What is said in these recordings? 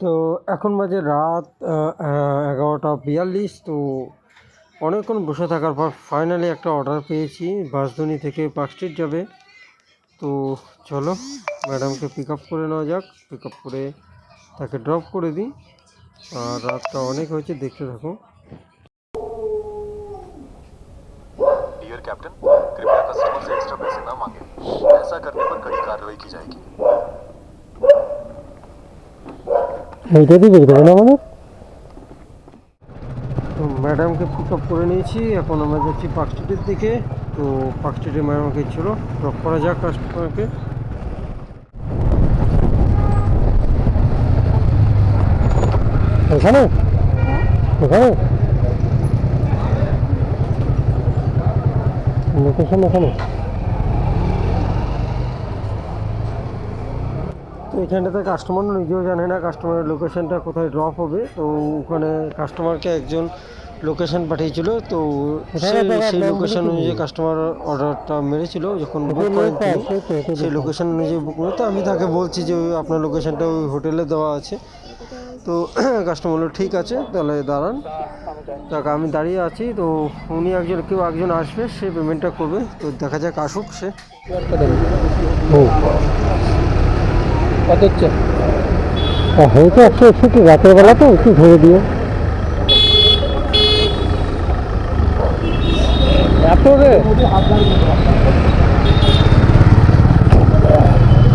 তো এখন বাজে রাত এগারোটা বিয়াল্লিশ তো অনেকক্ষণ বসে থাকার পর ফাইনালি একটা অর্ডার পেয়েছি বাসধনী থেকে পার্ক স্ট্রিট যাবে তো চলো ম্যাডামকে পিক আপ করে নেওয়া যাক পিক আপ করে তাকে ড্রপ করে দিই আর রাতটা অনেক হয়েছে দেখতে থাকো डियर कैप्टन कृपया कस्टमर से एक्स्ट्रा पैसे न मांगे ऐसा करने पर कड़ी कार्रवाई की जाएगी এইটা দিয়ে দেবে না আমাদের? তো ম্যাডামকে পিক আপ করে নিয়েছি এখন আমরা যাচ্ছি পার্ক স্ট্রিটের দিকে। তো পার্ক স্ট্রিটে ম্যাডামকে ছিল। ড্রপ করা যাক কাস্টমারকে এখানে এখানে লোকেশন এখানে এখানটাতে কাস্টমার নিজেও জানে না কাস্টমারের লোকেশনটা কোথায় ড্রপ হবে। তো ওখানে কাস্টমারকে একজন লোকেশন পাঠিয়েছিল। তো সেই লোকেশন অনুযায়ী কাস্টমার অর্ডারটা মেরেছিল। যখন বুক করেন তিনি সেই লোকেশন অনুযায়ী বুক করে। তো আমি তাকে বলছি যে ওই আপনার লোকেশনটা ওই হোটেলে দেওয়া আছে। তো কাস্টমার বলল ঠিক আছে তাহলে দাঁড়ান। দেখ আমি দাঁড়িয়ে আছি। তো উনি একজন কেউ একজন আসবে সে পেমেন্টটা করবে। তো দেখা যাক আসুক সে। কত হচ্ছে? হয়েছে একশো একষট্টি রাতের বেলা তো একটু ধরে দিও। এত রে।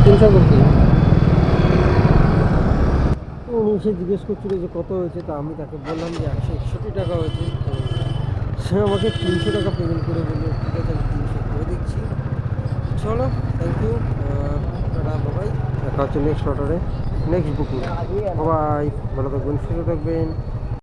তিনশো উনি জিজ্ঞেস করছিল যে কত হয়েছে তা আমি তাকে বললাম যে একশো একষট্টি টাকা হয়েছে। তো সে আমাকে তিনশো টাকা পেমেন্ট করে বলল ঠিক আছে আমি তিনশো করে দিচ্ছি। চলো দেখা হচ্ছে নেক্সট অর্ডারে নেক্সট বুকিং সবাই ভালো থাকবেন সুস্থ থাকবেন।